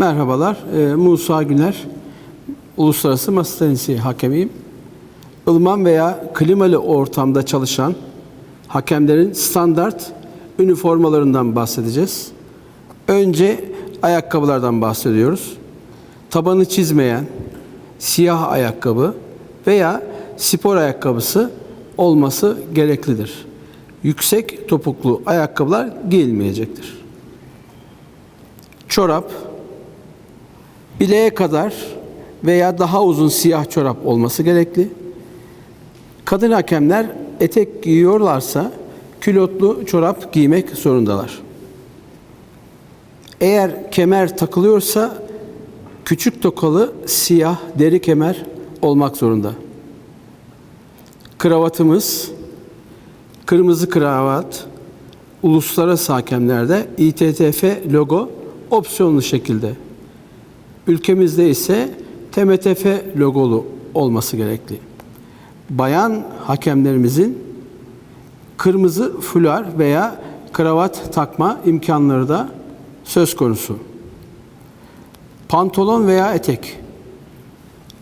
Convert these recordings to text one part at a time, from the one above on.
Merhabalar, e, Musa Güner, Uluslararası Masa Tenisi hakemiyim. Ilman veya klimalı ortamda çalışan hakemlerin standart üniformalarından bahsedeceğiz. Önce ayakkabılardan bahsediyoruz. Tabanı çizmeyen, siyah ayakkabı veya spor ayakkabısı olması gereklidir. Yüksek topuklu ayakkabılar giyilmeyecektir. Çorap, bileğe kadar veya daha uzun siyah çorap olması gerekli. Kadın hakemler etek giyiyorlarsa külotlu çorap giymek zorundalar. Eğer kemer takılıyorsa küçük tokalı siyah deri kemer olmak zorunda. Kravatımız kırmızı kravat uluslararası hakemlerde İTTF logo opsiyonlu şekilde. Ülkemizde ise TMTF logolu olması gerekli. Bayan hakemlerimizin kırmızı fular veya kravat takma imkanları da söz konusu. Pantolon veya etek.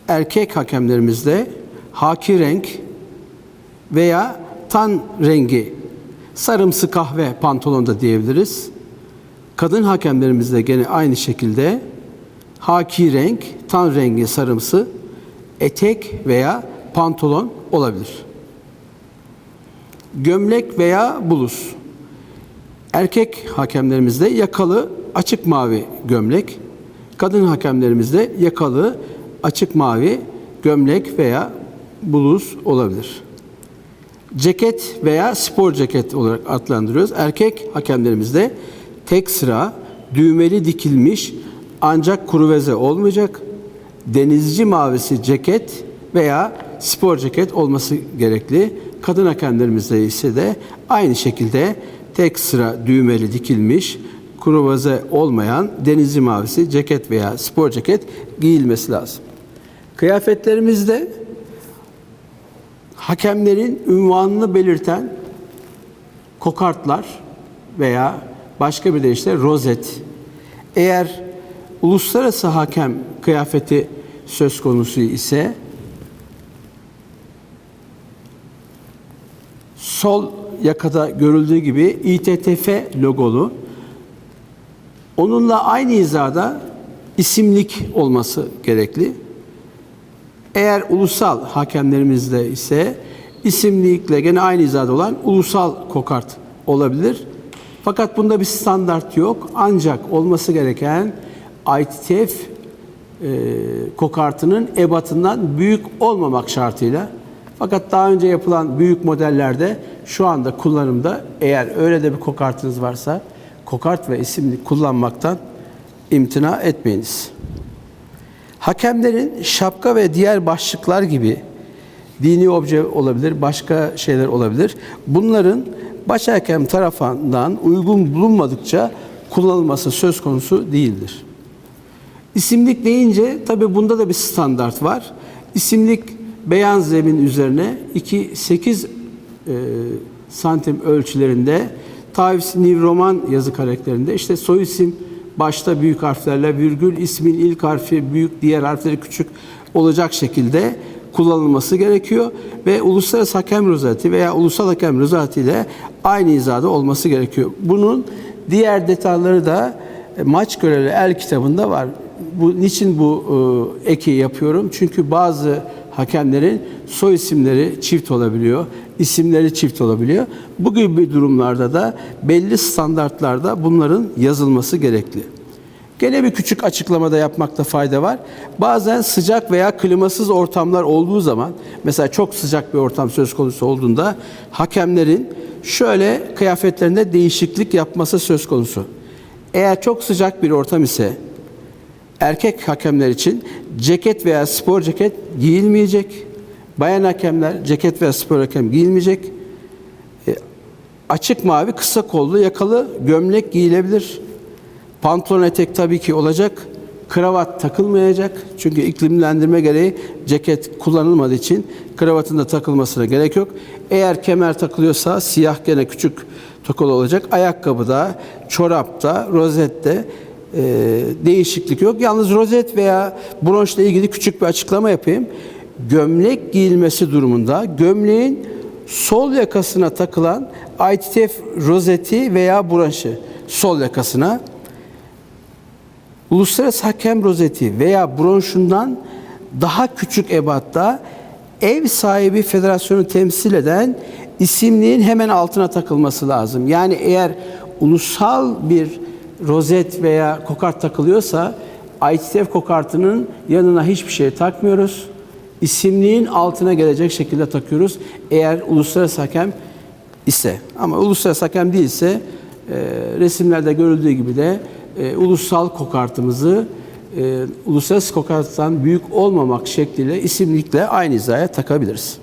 Erkek hakemlerimizde haki renk veya tan rengi sarımsı kahve pantolon da diyebiliriz. Kadın hakemlerimizde gene aynı şekilde haki renk, tan rengi sarımsı etek veya pantolon olabilir. Gömlek veya bluz. Erkek hakemlerimizde yakalı açık mavi gömlek, kadın hakemlerimizde yakalı açık mavi gömlek veya bluz olabilir. Ceket veya spor ceket olarak adlandırıyoruz. Erkek hakemlerimizde tek sıra düğmeli dikilmiş ancak kuruveze olmayacak denizci mavisi ceket veya spor ceket olması gerekli. Kadın hakemlerimizde ise de aynı şekilde tek sıra düğmeli dikilmiş kuruveze olmayan denizci mavisi ceket veya spor ceket giyilmesi lazım. Kıyafetlerimizde hakemlerin ünvanını belirten kokartlar veya başka bir deyişle rozet. Eğer uluslararası hakem kıyafeti söz konusu ise sol yakada görüldüğü gibi İTTF logolu onunla aynı hizada isimlik olması gerekli. Eğer ulusal hakemlerimizde ise isimlikle gene aynı hizada olan ulusal kokart olabilir. Fakat bunda bir standart yok. Ancak olması gereken ITF e, kokartının ebatından büyük olmamak şartıyla fakat daha önce yapılan büyük modellerde şu anda kullanımda eğer öyle de bir kokartınız varsa kokart ve isimli kullanmaktan imtina etmeyiniz. Hakemlerin şapka ve diğer başlıklar gibi dini obje olabilir, başka şeyler olabilir. Bunların baş hakem tarafından uygun bulunmadıkça kullanılması söz konusu değildir. İsimlik deyince tabi bunda da bir standart var. İsimlik beyaz zemin üzerine 2-8 e, santim ölçülerinde Times New Roman yazı karakterinde işte soy isim başta büyük harflerle virgül ismin ilk harfi büyük diğer harfleri küçük olacak şekilde kullanılması gerekiyor ve uluslararası hakem rozeti veya ulusal hakem rozeti ile aynı hizada olması gerekiyor. Bunun diğer detayları da e, maç görevli el kitabında var. Bu niçin bu e, eki yapıyorum? Çünkü bazı hakemlerin soy isimleri çift olabiliyor, isimleri çift olabiliyor. Bu gibi durumlarda da belli standartlarda bunların yazılması gerekli. Gene bir küçük açıklamada yapmakta fayda var. Bazen sıcak veya klimasız ortamlar olduğu zaman, mesela çok sıcak bir ortam söz konusu olduğunda hakemlerin şöyle kıyafetlerinde değişiklik yapması söz konusu. Eğer çok sıcak bir ortam ise erkek hakemler için ceket veya spor ceket giyilmeyecek. Bayan hakemler ceket veya spor hakem giyilmeyecek. E, açık mavi kısa kollu yakalı gömlek giyilebilir. Pantolon etek tabii ki olacak. Kravat takılmayacak. Çünkü iklimlendirme gereği ceket kullanılmadığı için kravatın da takılmasına gerek yok. Eğer kemer takılıyorsa siyah gene küçük tokalı olacak. Ayakkabıda, çorapta, rozette e, değişiklik yok. Yalnız rozet veya bronşla ilgili küçük bir açıklama yapayım. Gömlek giyilmesi durumunda gömleğin sol yakasına takılan ITF rozeti veya branşı sol yakasına uluslararası hakem rozeti veya bronşundan daha küçük ebatta ev sahibi federasyonu temsil eden isimliğin hemen altına takılması lazım. Yani eğer ulusal bir rozet veya kokart takılıyorsa ITF kokartının yanına hiçbir şey takmıyoruz. İsimliğin altına gelecek şekilde takıyoruz. Eğer uluslararası hakem ise ama uluslararası hakem değilse e, resimlerde görüldüğü gibi de e, ulusal kokartımızı e, uluslararası kokarttan büyük olmamak şekliyle isimlikle aynı hizaya takabiliriz.